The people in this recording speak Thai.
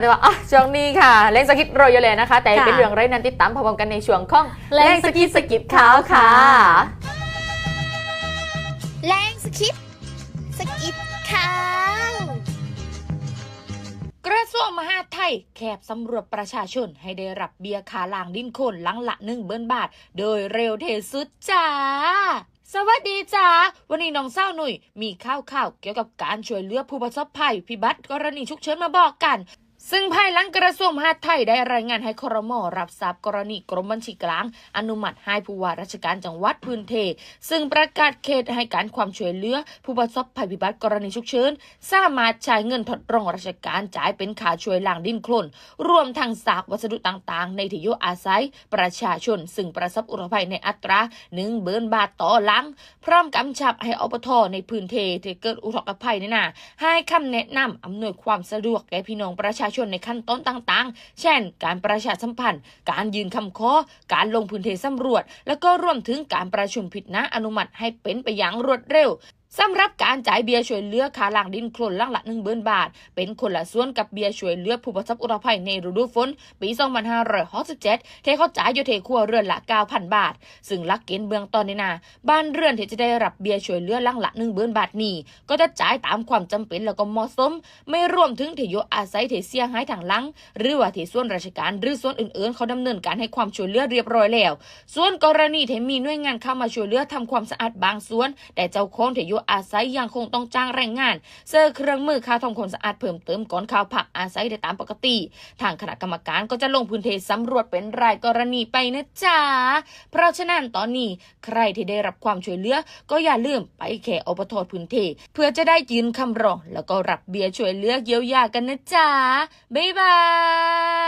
แต่ว่าอะช่วงนี้ค่ะ เล่นสกิทรอยเลยนะคะ แต่ค่ะเป็นเรื่องไรนั้นติดตามพร้อมกันในช่วงของเล่นสกิทสกิปขาวค่ะแรงสคริปต์สกิปข่าวกระทรวงมหาดไทยแคบสำรวจประชาชนให้ได้รับเบียร์ขาลางดินโคนหลังละหนึ่งเบินบาท โดยเร็วเทสุดจ้าสวัสดีจ้า วันนี้น้องเศร้าหนุ่ยมีข่าวข่าวๆเกี่ยวกับการช่วยเหลือผู้ประสบภัยพิบัติกรณีฉุกเฉินมาบอกกัน ซึ่งภายหลังกระทรวงมหาดไทยได้รายงานให้ครมรับทราบกรณีกรมบัญชีกลาง อนุมัติให้ผู้ว่าราชการจังหวัดพื้นเท ซึ่งประกาศเขตให้การความช่วยเหลือ ผู้ประสบภัยพิบัติกรณีฉุกเฉินสามารถใช้เงินทดรองราชการจ่ายเป็นค่าช่วยล้างดินโคลนรวมทั้งซากวัสดุต่างๆ ในที่อยู่อาศัย ประชาชน ซึ่งประสบอุทกภัยในอัตราหนึ่งเบินบาทต่อหลัง พร้อมกำชับให้อบทในพื้นเทที่เกิดอุทกภัยนี่นะให้คำแนะนำอำนวยความสะดวกแก่พี่น้องประชาชนในขั้นต้นต่างๆ เช่น การประชาสัมพันธ์ การยืนคำขอการลงพื้นที่สำรวจ และก็รวมถึงการประชุมผิดนะอนุมัติให้เป็นไปอย่างรวดเร็ว สำหรับการจ่ายเบียร์ช่วยเหลือขาหลังดินโคลนหลังละหนึ่งเบินบาท เป็นคนละส่วนกับเบียร์ช่วยเหลือผู้ประสบอุทกภัยในฤดูฝนปี 2567ที่เขาจ่ายอยู่เทครัวเรือนละ 9,000 บาท ซึ่งลักเกณฑ์เบื้องต้นนี่นะบ้านเรือนที่จะได้รับเบียร์ช่วยเหลือหลังละหนึ่งเบินบาทนี้ ก็จะจ่ายตามความจำเป็นแล้วก็เหมาะสม ไม่รวมถึงที่อยู่อาศัยที่เสียหายทางหลังหรือว่าที่ส่วนราชการหรือส่วนอื่นๆ เขาดำเนินการให้ความช่วยเหลือเรียบร้อยแล้ว ส่วนกรณีที่มีหน่วยงานเข้ามาช่วยเหลือทำความสะอาดบางส่วน แต่เจ้าของที่อยู่อาศัยยังคงต้องจ้างแรงงาน เสื้อเครื่องมือค่าทำความสะอาดเพิ่มเติมก่อนข้าพักอาศัยได้ตามปกติ ทางคณะกรรมการก็จะลงพื้นที่สำรวจเป็นรายกรณีไปนะจ๊ะ เพราะฉะนั้นตอนนี้ใครที่ได้รับความช่วยเหลือก็อย่าลืมไปแค่อบทพื้นที่เพื่อจะได้ยืนคำร้องแล้วก็รับเบียร์ช่วยเหลือเยียวยากันนะจ๊ะบ๊ายบาย